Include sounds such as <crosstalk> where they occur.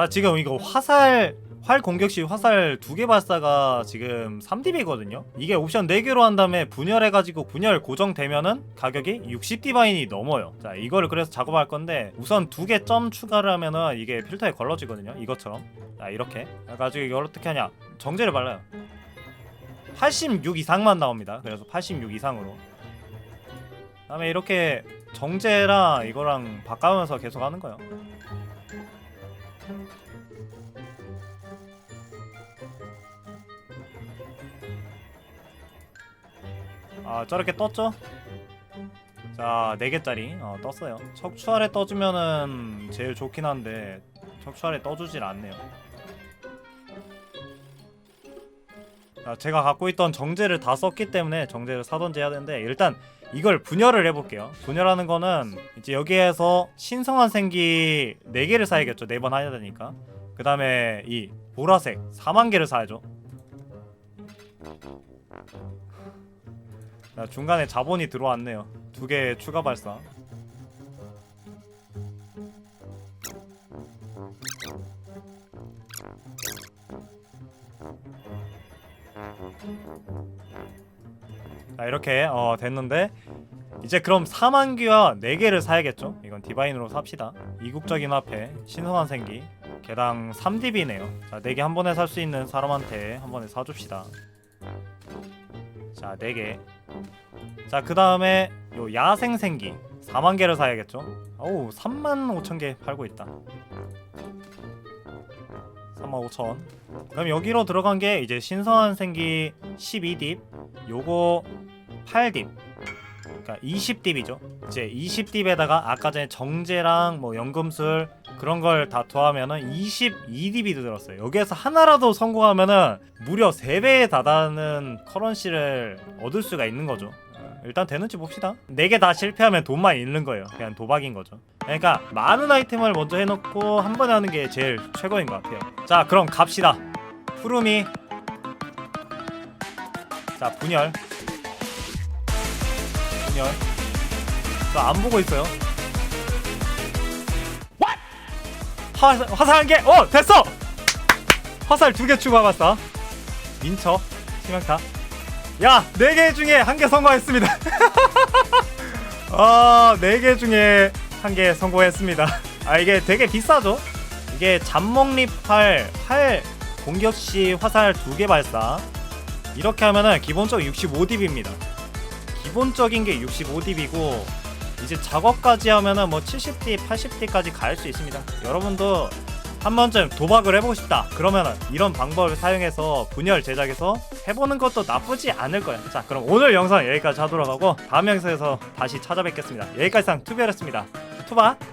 자 지금 이거 화살 활 공격 시 화살 두 개 발사가 지금 3딥이거든요. 이게 옵션 4개로 한 다음에 분열해가지고 분열 고정되면은 가격이 60디바인이 넘어요. 자 이거를 그래서 작업할 건데 우선 두 개 점 추가를 하면은 이게 필터에 걸러지거든요 이것처럼. 자 이렇게. 해가지고 이걸 어떻게 하냐? 정제를 발라요. 86 이상만 나옵니다. 그래서 86 이상으로. 다음에 이렇게 정제랑 이거랑 바꿔면서 계속 하는 거예요 아 저렇게 떴죠? 자 4개짜리. 어, 떴어요. 척추알에 떠주면은 제일 좋긴 한데 척추알에 떠주질 않네요. 자 제가 갖고 있던 정제를 다 썼기 때문에 정제를 사던지 해야 되는데 일단 이걸 분열을 해볼게요 분열하는 거는 이제 여기에서 신성한 생기 4개를 사야겠죠 4번 해야 되니까 그 다음에 이 보라색 4만 개를 사야죠 자, 중간에 자본이 들어왔네요. 두 개 추가 발사. 자 이렇게 어, 됐는데 이제 그럼 4만 기와 4개를 사야겠죠? 이건 디바인으로 삽시다. 이국적인 화폐, 신성한 생기, 개당 3딥이네요. 자 4개 한 번에 살 수 있는 사람한테 한 번에 사줍시다. 자 4개 자, 그 다음에 요 야생 생기 4만 개를 사야겠죠. 어우, 3만 5천 개 팔고 있다. 3만 5천. 그럼 여기로 들어간 게 이제 신선한 생기 12딥, 요거 8딥. 그러니까 20딥이죠. 이제 20딥에다가 아까 전에 정제랑 뭐 연금술 그런 걸 다 더하면은 22딥이 들었어요. 여기에서 하나라도 성공하면은 무려 3배에 달하는 커런시를 얻을 수가 있는 거죠. 어, 일단 되는지 봅시다. 4개 다 실패하면 돈만 잃는 거예요. 그냥 도박인 거죠. 그러니까 많은 아이템을 먼저 해놓고 한 번에 하는 게 제일 최고인 것 같아요. 자, 그럼 갑시다. 푸르미. 자, 분열. 분열. 저 안 보고 있어요. 화, 화살 한 개! 어! 됐어! 화살 두 개 추가봤어. 민처, 치명타. 야! 네 개 중에 한 개 성공했습니다. <laughs> 아, 네 개 중에 한 개 성공했습니다. 아, 이게 되게 비싸죠? 이게 잡목립 활, 활 공격 시 화살 두 개 발사. 이렇게 하면은 기본적으로 65딥입니다. 기본적인 게 65딥이고 이제 작업까지 하면은 뭐 70D, 80D까지 갈 수 있습니다. 여러분도 한 번쯤 도박을 해보고 싶다. 그러면은 이런 방법을 사용해서 분열 제작해서 해보는 것도 나쁘지 않을 거예요. 자, 그럼 오늘 영상 여기까지 하도록 하고 다음 영상에서 다시 찾아뵙겠습니다. 여기까지 상 투비였습니다. 투바.